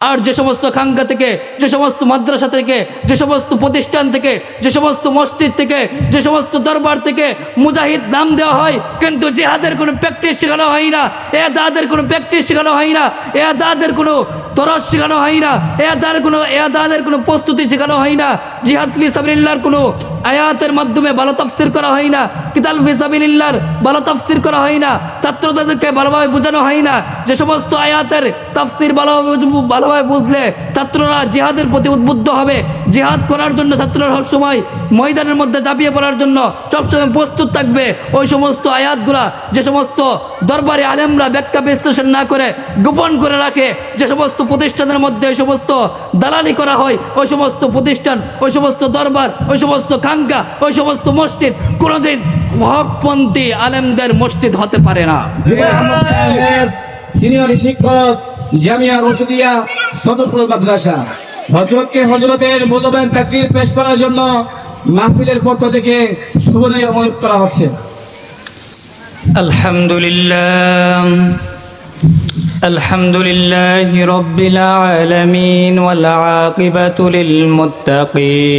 আর যে সমস্ত খাঙ্গা থেকে, যে সমস্ত মাদ্রাসা থেকে, যে সমস্ত প্রতিষ্ঠান থেকে, যে সমস্ত মসজিদ থেকে, যে সমস্ত দরবার থেকে মুজাহিদ নাম দেওয়া হয়, কিন্তু জেহাদের কোনো প্র্যাকটিস শেখানো হয় না এ দাদের কোনো প্র্যাকটিস শেখানো হয় না এ দাদের কোনো তরস শেখানো হয় না এ দাদের কোনো এ দাদের কোনো প্রস্তুতি শেখানো হয় না, জিহাদ ফি সাবিলিল্লাহর কোনো আয়াতের মাধ্যমে ভালো তাফসির করা হয় না। কিতাল ফি সাবিলিল্লাহর ভালো তাফসির করা হয় না। ছাত্রদেরকে ভালোভাবে বোঝানো হয় না। যে সমস্ত আয়াতের তাফসির ভালোভাবে ভালোভাবে বুঝলে ছাত্ররা জিহাদের প্রতি উদ্বুদ্ধ হবে। জিহাদ করার জন্য ছাত্ররা সবসময় ময়দানের মধ্যে ঝাঁপিয়ে পড়ার জন্য সবসময় প্রস্তুত থাকবে। ওই সমস্ত আয়াতগুলা যে সমস্ত দরবারে আলেমরা ব্যাখ্যা বিশ্লেষণ না করে, গোপন করে রাখে, যে সমস্ত প্রতিষ্ঠানের মধ্যে ওই সমস্ত দালালি করা হয়, ওই সমস্ত প্রতিষ্ঠান, ওই সমস্ত দরবার, ওই সমস্ত ভাঙ্গা ওই সমস্ত মসজিদ কোনোদিন হকপন্থী আলেমদের মসজিদ হতে পারে না। সিনিয়র শিক্ষক জামিয়া রশিদিয়া সদস্য মাদ্রাসা। হজরতকে হজরতের মূল্যবান তাকরির পেশ করার জন্য মাহফিলের পক্ষ থেকে শুভদয় অনুরোধ করা হচ্ছে। আলহামদুলিল্লাহ। الحمد لله رب العالمين والعاقبة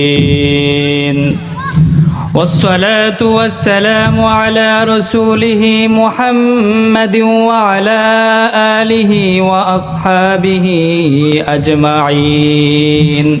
للمتقين والصلاة والسلام على رسوله محمد وعلى آله وأصحابه أجمعين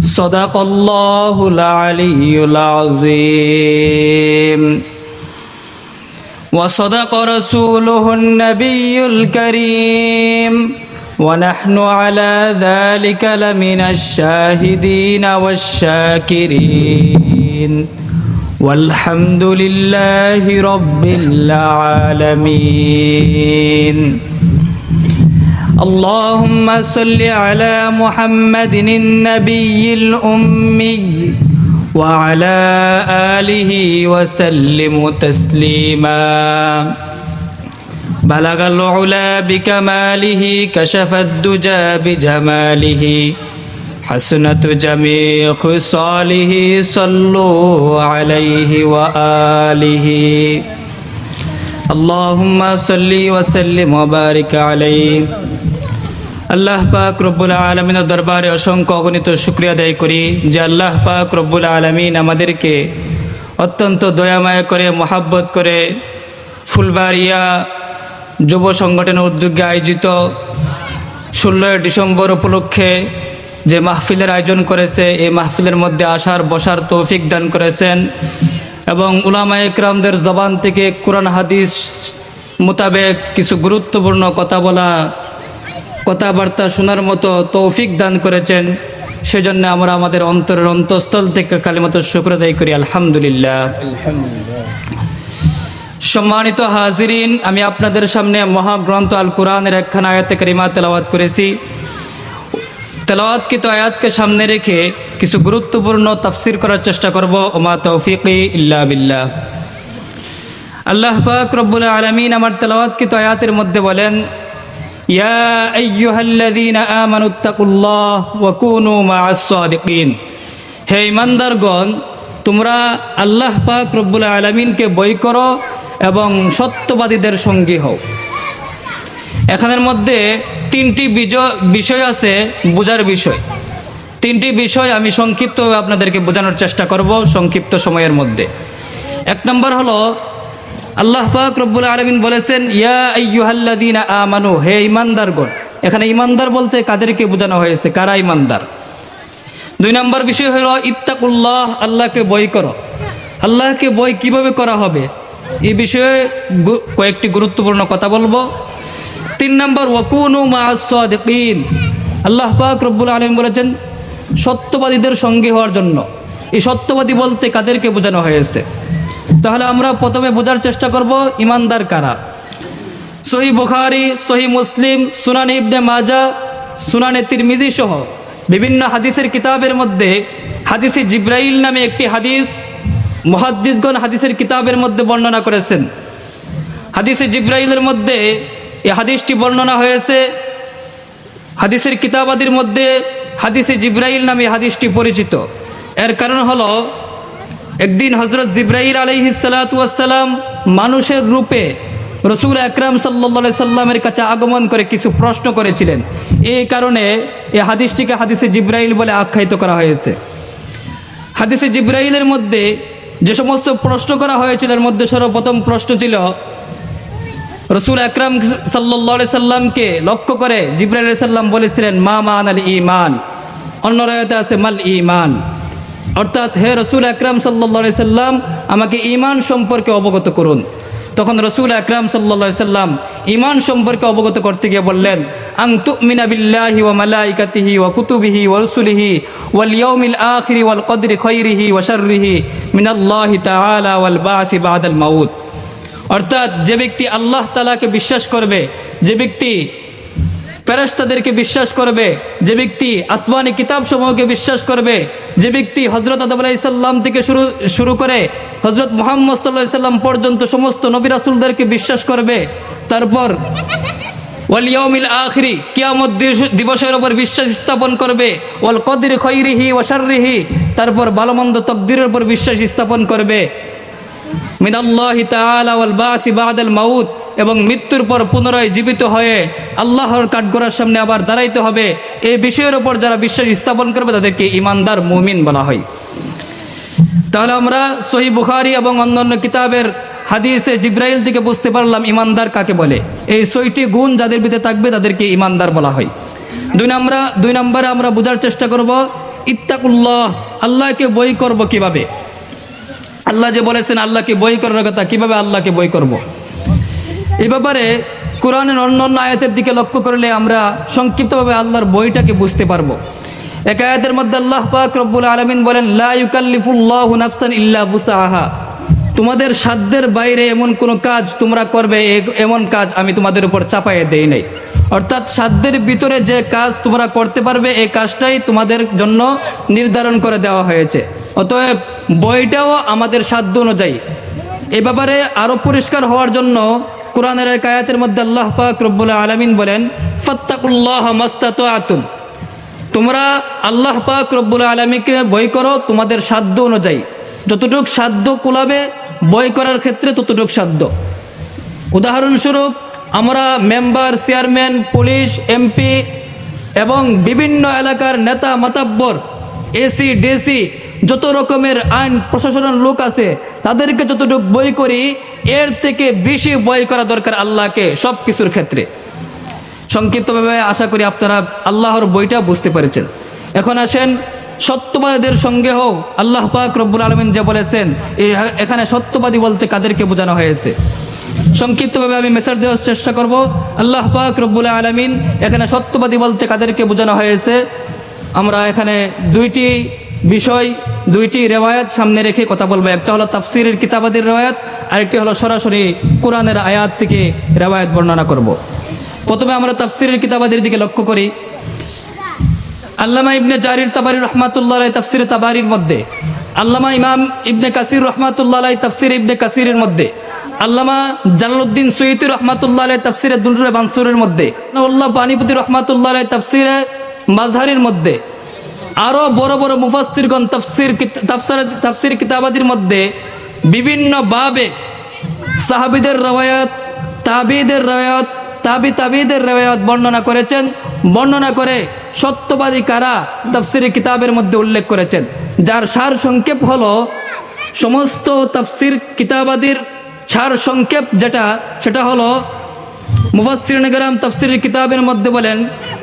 صدق الله العلي العظيم وصدق رسوله النبي الكريم ونحن على ذلك لمن الشاهدين والشاكرين والحمد لله رب العالمين اللهم صل على محمد النبي الأمي وعلى آله وسلم تسليما بلغ العلا بكماله كشف الدجى بجماله حسنة جميع خصاله صلوا عليه وآله اللهم صل وسلم وبارك عليه আল্লাহ পাক রব্বুল আলমিনের দরবারে অসংখ্য অগণিত শুক্রিয়া আদায় করি যে আল্লাহ পাক রব্বুল আলমিন আমাদেরকে অত্যন্ত দয়াময় করে, মহাব্বত করে ফুলবাড়িয়া যুব সংগঠনের উদ্যোগে আয়োজিত ষোলোই ডিসেম্বর উপলক্ষে যে মাহফিলের আয়োজন করেছে, এই মাহফিলের মধ্যে আসার, বসার তৌফিক দান করেছেন এবং উলামা একরামদের জবান থেকে কোরআন হাদিস মোতাবেক কিছু গুরুত্বপূর্ণ কথা বলা কথাবার্তা শোনার মতো তৌফিক দান করেছেন। সেজন্য আমরা আমাদের অন্তরের অন্তঃস্থল থেকে কালিমত শুক্র আদায় করি। আলহামদুলিল্লাহ। সম্মানিত হাজিরিন, আমি আপনাদের সামনে মহাগ্রন্থ আল কোরআনের একখান আয়াতে কারিমা তেলাওয়াত করেছি। তেলাওয়াতকৃত আয়াতকে সামনে রেখে কিছু গুরুত্বপূর্ণ তাফসির করার চেষ্টা করব। ওমা তৌফিকি ইল্লা বিল্লাহ। আল্লাহ পাক রব্বুল আলমিন আমার তেলাওয়াতকৃত আয়াতের মধ্যে বলেন ইয়া আইয়ুহাল্লাযীনা আমানুত্তাকুল্লাহ ওয়া কুনু মা'আস সাদিকিন। হে ইমানদারগণ তোমরা আল্লাহ পাক রব্বুল আলমিনকে বই করো এবং সত্যবাদীদের সঙ্গী হও। এখানের মধ্যে তিনটি বিষয় আছে বোঝার বিষয়। তিনটি বিষয় আমি সংক্ষিপ্তভাবে আপনাদেরকে বোঝানোর চেষ্টা করব সংক্ষিপ্ত সময়ের মধ্যে। এক নম্বর হলো আল্লাহ পাক রব্বুল আলমিন বলেছেন, ইয়া আমানু হে ইমানদারগণ এখানে ইমানদার বলতে কাদেরকে বোঝানো হয়েছে, কারা ইমানদার দুই নম্বর বিষয় হলো, ইত্তাকুল্লাহ আল্লাহকে বই করো। আল্লাহকে বই কীভাবে করা হবে? এই বিষয়ে কয়েকটি গুরুত্বপূর্ণ কথা বলব। তিন নম্বর, ওয়াকুনু মাসদিন আল্লাহ পাক রব্বুল আলম বলেছেন, সত্যবাদীদের সঙ্গী হওয়ার জন্য এই সত্যবাদী বলতে কাদেরকে বোঝানো হয়েছে। তাহলে আমরা প্রথমে বোঝার চেষ্টা করব, ইমানদার কারা? সহি বুখারি, সহি মুসলিম, সুনানি ইবনে মাজা সুনানে তিরমিজি সহ বিভিন্ন হাদিসের কিতাবের মধ্যে হাদিসে জিব্রাইল নামে একটি হাদিস, মহাদ্দিসগণ হাদিসের কিতাবের মধ্যে বর্ণনা করেছেন। হাদিসে জিব্রাইলের মধ্যে এই হাদিসটি বর্ণনা হয়েছে, হাদিসের কিতাবাদির মধ্যে হাদিসে জিব্রাইল নামে হাদিসটি পরিচিত। এর কারণ হলো একদিন হজরত জিব্রাইল আলহিসাল্লাম মানুষের রূপে রসুল আকরাম সাল্লা সাল্লামের কাছে আগমন করে কিছু প্রশ্ন করেছিলেন। এই কারণে এই হাদিসটিকে হাদিসে জিব্রাইল বলে আখ্যায়িত করা হয়েছে। হাদিসে জিব্রাইলের মধ্যে যে সমস্ত প্রশ্ন করা হয়েছিল, এর মধ্যে সর্বপ্রথম প্রশ্ন ছিল, রসুল আকরাম সাল্লা সাল্লামকে লক্ষ্য করে জিব্রাইল সাল্লাম বলেছিলেন, মা মান আল ইমান অন্য রায়তে আছে, মাল ইমান অর্থাৎ হে রসুল আকরাম সাল্লা সাল্লাম, আমাকে ইমান সম্পর্কে অবগত করুন। তখন রসুল আকরাম সাল্লা সাল্লাম ইমান সম্পর্কে অবগত করতে গিয়ে বললেন আং তুমিনা বিল্লাহি ওয়া মালাইকাতিহি ওয়া কুতুবিহি ওয়া রুসুলিহি ওয়াল ইয়াউমিল আখিরি ওয়াল কদরি খৈরিহি ওয়া শাররিহি মিনাল্লাহি তাআলা ওয়াল বাসি বাদাল মাউত। অর্থাৎ যে ব্যক্তি আল্লাহ তালাকে বিশ্বাস করবে, যে ব্যক্তি ফেরেশতাদেরকে বিশ্বাস করবে, যে ব্যক্তি আসমানি কিতাব সমূহকে বিশ্বাস করবে, যে ব্যক্তি হজরত আদম আলাইসাল্লাম থেকে শুরু শুরু করে হজরত মোহাম্মদ সাল্লাহ সাল্লাম পর্যন্ত সমস্ত নবী রাসুলদেরকে বিশ্বাস করবে। তারপর ওয়ালিয়মিল আখরি, কিয়ামত দিবসের ওপর বিশ্বাস স্থাপন করবে। ওয়াল কদির খৈরিহি ওয়াশারিহি তারপর ভালোমন্দ তকদিরের উপর বিশ্বাস স্থাপন করবে। মিনাল্লাহি তাআলা ওয়াল বাসি বাদাল মাউত। এবং মৃত্যুর পর পুনরায় জীবিত হয়ে আল্লাহর কাঠগোড়ার সামনে আবার দাঁড়াইতে হবে। এই বিষয়ের উপর যারা বিশ্বাস স্থাপন করবে, তাদেরকে ইমানদার মুমিন বলা হয়। তাহলে আমরা সহি বুখারি এবং অন্যান্য কিতাবের হাদিসে জিব্রাইল থেকে বুঝতে পারলাম ইমানদার কাকে বলে। এই ছয়টি গুণ যাদের ভিতরে থাকবে, তাদেরকে ইমানদার বলা হয়। দুই নম্বর, দুই নম্বরে আমরা বোঝার চেষ্টা করব, ইত্তাকুল্লাহ, আল্লাহকে বই করব কীভাবে? আল্লাহ যে বলেছেন, আল্লাহকে বই করার কথা, কীভাবে আল্লাহকে বই করব। এই ব্যাপারে কোরআনের অন্য অন্য আয়াতের দিকে লক্ষ্য করলে আমরা সংক্ষিপ্তভাবে আল্লাহর বইটাকে বুঝতে পারব। এক আয়াতের মধ্যে আল্লাহ পাক রব্বুল আলমিন বলেন, লা ইউকাল্লিফুল্লাহু নাফসান ইল্লা বুসাহা। তোমাদের সাধ্যের বাইরে এমন কোনো কাজ তোমরা করবে, এ- এমন কাজ আমি তোমাদের উপর চাপাইয়ে দেই নাই। অর্থাৎ সাধ্যের ভিতরে যে কাজ তোমরা করতে পারবে এই কাজটাই তোমাদের জন্য নির্ধারণ করে দেওয়া হয়েছে। অতএব বইটাও আমাদের সাধ্য অনুযায়ী। এ ব্যাপারে আরও পরিষ্কার হওয়ার জন্য কোরআনের এক আয়াতের মধ্যে আল্লাহ পাক রব্বুল আলমিন বলেন, ফত্তাকুল্লাহ মাস্তাত আতুম তোমরা আল্লাহ পাক রব্বুল আলমীকে বই করো তোমাদের সাধ্য অনুযায়ী। যতটুক সাধ্য কুলাবে বই করার ক্ষেত্রে ততটুক সাধ্য। উদাহরণস্বরূপ, আমরা মেম্বার, চেয়ারম্যান, পুলিশ, এমপি এবং বিভিন্ন এলাকার নেতা, মাতাব্বর, এসি, ডিসি, যত রকমের আইন প্রশাসনের লোক আছে, তাদেরকে যতটুক বই করি এর থেকে বেশি বই করা দরকার আল্লাহকে সব কিছুর ক্ষেত্রে। সংক্ষিপ্তভাবে আশা করি আপনারা আল্লাহর বইটা বুঝতে পেরেছেন। এখন আসেন সত্যবাদীদের সঙ্গে হোক আল্লাহ পাক রব্বুল আলমিন যে বলেছেন এখানে সত্যবাদী বলতে কাদেরকে বোঝানো হয়েছে। সংক্ষিপ্তভাবে আমি মেসেজ দেওয়ার চেষ্টা করব। আল্লাহ পাক রব্বুল আলমিন এখানে সত্যবাদী বলতে কাদেরকে বোঝানো হয়েছে। আমরা এখানে দুইটি বিষয় দুইটি রেওয়ায়াত সামনে রেখে কথা বলব একটা হলো তাফসিরের কিতাবাদের রেওয়ায়াত, আরেকটি হলো সরাসরি কোরআনের আয়াত থেকে রেওয়ায়াত বর্ণনা করব। প্রথমে আমরা তাফসিরের কিতাবাদের দিকে লক্ষ্য করি আল্লামা ইবনে জারির তাবারি রহমাতুল্লাহ তাফসির তাবারির মধ্যে, আল্লামা ইমাম ইবনে কাসির রহমাতুল্লাহ তাফসির ইবনে কাসিরের মধ্যে, আল্লামা জালালউদ্দিন সৈয়দি রহমাতুল্লাহ তাফসিরে দুলরে বানসুরের মধ্যে উল্লাহ পানিপতি রহমাতুল্লাহ তাফসিরে মাঝহারির মধ্যে আরও বড় বড় মুফাসসিরগণ তাফসির তাফসির তাফসির কিতাবাদির মধ্যে বিভিন্ন বাবে সাহাবিদের রওয়ায়াত, তাবিদের রওয়ায়াত, তাবি তাবিদের রওয়ায়াত বর্ণনা করেছেন। বর্ণনা করে সত্যবাদী কারা তাফসির কিতাবের মধ্যে উল্লেখ করেছেন। যার সার সংক্ষেপ হলো সমস্ত তাফসির কিতাবাদির সার সংক্ষেপ যেটা, সেটা হলো মুফাসসির নগরাম তাফসিরের কিতাবের মধ্যে বলেন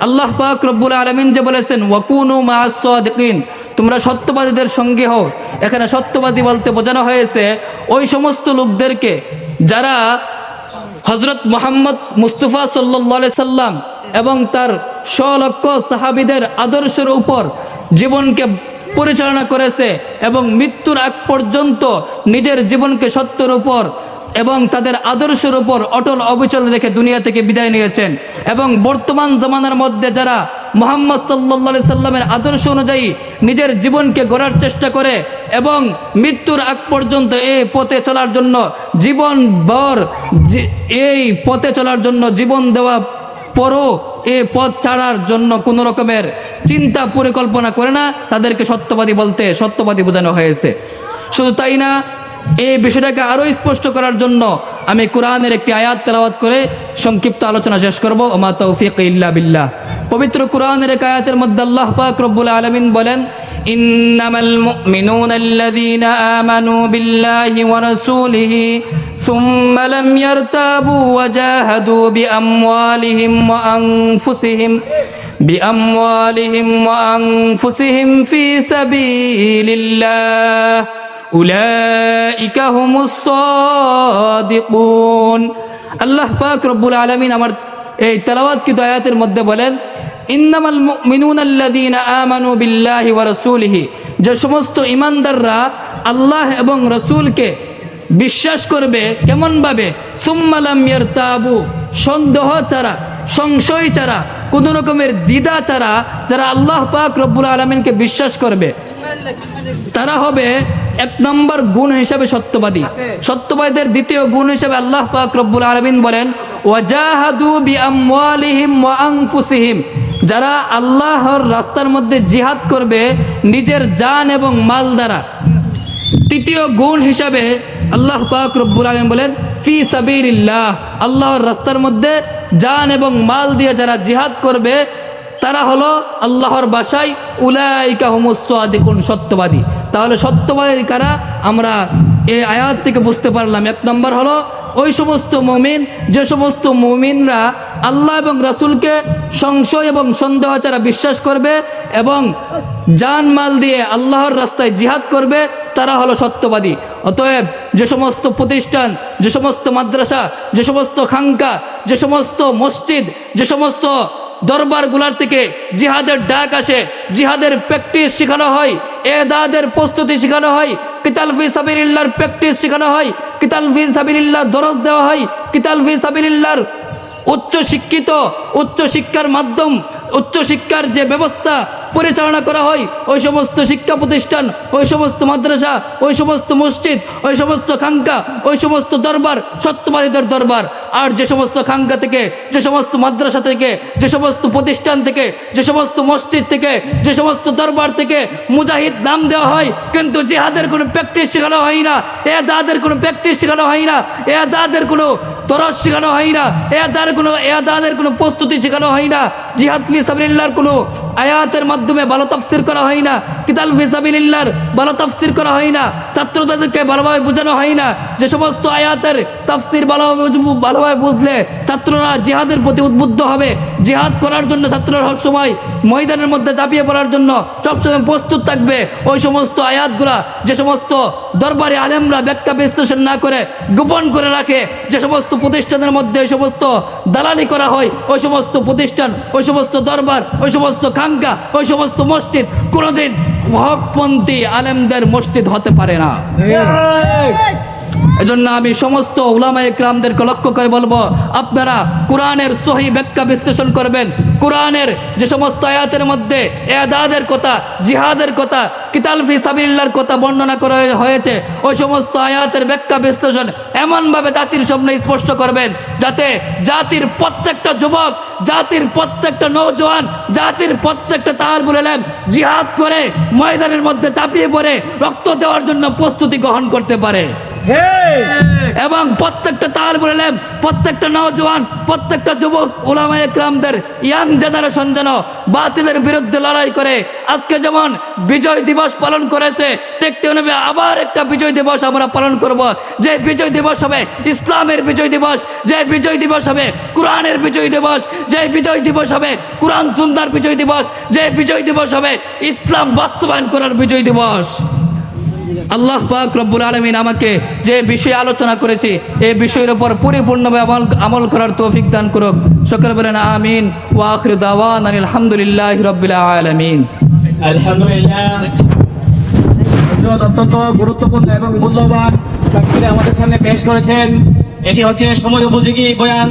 আল্লাহ পাক রব্বুল আলামিন যে বলেছেন, ওয়াকুনু সাদিকিন তোমরা সত্যবাদীদের সঙ্গে হও। এখানে সত্যবাদী বলতে বোঝানো হয়েছে, ওই সমস্ত লোকদেরকে যারা হজরত মোহাম্মদ মুস্তফা সাল্লাহ সাল্লাম এবং তার স্বলক্ষ সাহাবিদের আদর্শের উপর জীবনকে পরিচালনা করেছে এবং মৃত্যুর আগ পর্যন্ত নিজের জীবনকে সত্যের উপর এবং তাদের আদর্শের উপর অটল অবিচল রেখে দুনিয়া থেকে বিদায় নিয়েছেন। এবং বর্তমান জমানার মধ্যে যারা মোহাম্মদ সাল্লা সাল্লামের আদর্শ অনুযায়ী নিজের জীবনকে গড়ার চেষ্টা করে এবং মৃত্যুর আগ পর্যন্ত এই পথে চলার জন্য জীবন বর এই পথে চলার জন্য জীবন দেওয়া পরও এ পথ ছাড়ার জন্য কোনো রকমের চিন্তা পরিকল্পনা করে না। তাদেরকে সত্যবাদী বলতে সত্যবাদী বোঝানো হয়েছে। শুধু তাই না এই বিষয়টাকে আরো স্পষ্ট করার জন্য আমি কোরআনের একটি আয়াত তেলাওয়াত করে সংক্ষিপ্ত আলোচনা শেষ করব ওমা তৌফিক ইল্লা বিল্লাহ পবিত্র কোরআনের এক আয়াতের মধ্যে আল্লাহ পাক রব্বুল আলামিন বলেন ইন্নামাল মুমিনুনা আল্লাযীনা আমানু বিল্লাহি ওয়া রাসূলিহি ثم لم يرتابوا وجاهدوا بأموالهم وأنفسهم بأموالهم وأنفسهم في سبيل الله আল্লাহ পাক রব্বুল আলমিন আমার এই তেলাওয়াতকৃত আয়াতের মধ্যে বলেন আমানু যে সমস্ত ইমানদাররা আল্লাহ এবং রসুলকে বিশ্বাস করবে কেমনভাবে? ভাবে তাবু সন্দেহ চারা সংশয় চারা কোনো রকমের দিদা চারা যারা আল্লাহ পাক রব্বুল আলমিনকে বিশ্বাস করবে, তারা হবে এক নম্বর গুণ হিসাবে সত্যবাদী। সত্যবাদীদের দ্বিতীয় গুণ হিসাবে আল্লাহ পাক রব্বুল আলমিন বলেন ওয়াজাহাদু বি আমওয়ালিহিম ওয়া আনফুসিহিম। যারা আল্লাহর রাস্তার মধ্যে জিহাদ করবে নিজের জান এবং মাল দ্বারা। তৃতীয় গুণ হিসাবে আল্লাহ পাক রব্বুল আলম বলেন ফি সাবিরিল্লাহ আল্লাহর রাস্তার মধ্যে জান এবং মাল দিয়ে যারা জিহাদ করবে তারা হলো আল্লাহর বাসায় উলাইকা হুমুসাদিকুন সত্যবাদী। তাহলে সত্যবাদী কারা? আমরা এই আয়াত থেকে বুঝতে পারলাম। এক নম্বর হলো, ওই সমস্ত মমিন, যে সমস্ত মমিনরা আল্লাহ এবং রাসূলকে সংশয় এবং সন্দেহ ছাড়া বিশ্বাস করবে এবং জান মাল দিয়ে আল্লাহর রাস্তায় জিহাদ করবে, তারা হলো সত্যবাদী। অতএব যে সমস্ত প্রতিষ্ঠান, যে সমস্ত মাদ্রাসা, যে সমস্ত খাঙ্কা যে সমস্ত মসজিদ, যে সমস্ত দরবারগুলার থেকে জিহাদের ডাক আসে। জিহাদের প্র্যাকটিস শেখানো হয়। এদাদের প্রস্তুতি শেখানো হয়, কিতাল ফি সাবিল্লার প্র্যাকটিস শেখানো হয়, কিতাল ফি সাবিল্লার দরজ দেওয়া হয়, কিতাল ফি সাবিল্লার উচ্চ শিক্ষিত উচ্চ শিক্ষার মাধ্যম উচ্চ শিক্ষার যে ব্যবস্থা পরিচালনা করা হয়। ওই সমস্ত শিক্ষা প্রতিষ্ঠান, ওই সমস্ত মাদ্রাসা, ওই সমস্ত মসজিদ, ওই সমস্ত খাঙ্কা, ওই সমস্ত দরবার, সত্যবাদীদের দরবার। আর যে সমস্ত খাঙ্কা থেকে, যে সমস্ত মাদ্রাসা থেকে, যে সমস্ত প্রতিষ্ঠান থেকে, যে সমস্ত মসজিদ থেকে, যে সমস্ত দরবার থেকে মুজাহিদ নাম দেওয়া হয়, কিন্তু জিহাদের কোনো প্র্যাকটিস শেখানো হয় না এ দাদের কোনো প্র্যাকটিস শেখানো হয় না এ দাদের কোনো তরস শেখানো হয় না এ দাদের কোনো এ দাদের কোনো প্রস্তুতি শেখানো হয় না। জিহাদ ফি সাবিলিল্লাহর কোনো আয়াতের মাধ্যমে ভালো তাফসির করা হয় না। কিতাল ফি সাবিলিল্লাহর ভালো তাফসির করা হয় না। ছাত্রদেরকে ভালোভাবে বোঝানো হয় না। যে সমস্ত আয়াতের তাফসির ভালোভাবে ভালোভাবে বুঝলে ছাত্ররা জেহাদের প্রতি উদ্বুদ্ধ হবে। জেহাদ করার জন্য ছাত্ররা সবসময় ময়দানের মধ্যে চাপিয়ে পড়ার জন্য সবসময় প্রস্তুত থাকবে। ওই সমস্ত আয়াতগুলা যে সমস্ত দরবারে আলেমরা ব্যাখ্যা বিশ্লেষণ না করে, গোপন করে রাখে, যে সমস্ত প্রতিষ্ঠানের মধ্যে ওই সমস্ত দালালি করা হয়, ওই সমস্ত প্রতিষ্ঠান, ওই সমস্ত দরবার, ওই সমস্ত খাঙ্কা ওই সমস্ত মসজিদ, কোনোদিন হকপন্থী আলেমদের মসজিদ হতে পারে না। এজন্য আমি সমস্ত উলামা ইকরামদেরকে লক্ষ্য করে বলব, আপনারা কোরআনের সহি ব্যাখ্যা বিশ্লেষণ করবেন। কোরআনের যে সমস্ত আয়াতের মধ্যে এদাদের কথা, জিহাদের কথা কিতালফি সাবিল্লার কথা বর্ণনা করা হয়েছে, ওই সমস্ত আয়াতের ব্যাখ্যা বিশ্লেষণ এমনভাবে জাতির সামনে স্পষ্ট করবেন, যাতে জাতির প্রত্যেকটা যুবক, জাতির প্রত্যেকটা নৌজওয়ান জাতির প্রত্যেকটা তার বলেলেন জিহাদ করে ময়দানের মধ্যে চাপিয়ে পড়ে, রক্ত দেওয়ার জন্য প্রস্তুতি গ্রহণ করতে পারে। এবং প্রত্যেকটা তাল বললেন, প্রত্যেকটা নওজোয়ান, প্রত্যেকটা যুবক ওলামা একরামদের ইয়াং জেনারেশন যেন বাতিলের বিরুদ্ধে লড়াই করে। আজকে যেমন বিজয় দিবস পালন করেছে দেখতে নেবে আবার একটা বিজয় দিবস আমরা পালন করব। যে বিজয় দিবস হবে ইসলামের বিজয় দিবস, যে বিজয় দিবস হবে কোরআনের বিজয় দিবস, যে বিজয় দিবস হবে কোরআন সুন্দর বিজয় দিবস, যে বিজয় দিবস হবে ইসলাম বাস্তবায়ন করার বিজয় দিবস। আল্লাহ পাক রব্বুল আলমিন আমাকে যে বিষয়ে আলোচনা করেছি এই বিষয়ের উপর পরিপূর্ণভাবে আমল আমল করার তৌফিক দান করুক। সকলে বলেন আমিন। ওয়া আখির দাওয়ান আলহামদুলিল্লাহ রব্বিল আলামিন। আলহামদুলিল্লাহ অত্যন্ত গুরুত্বপূর্ণ এবং মূল্যবান আমাদের সামনে পেশ করেছেন। এটি হচ্ছে সময় উপযোগী বয়ান।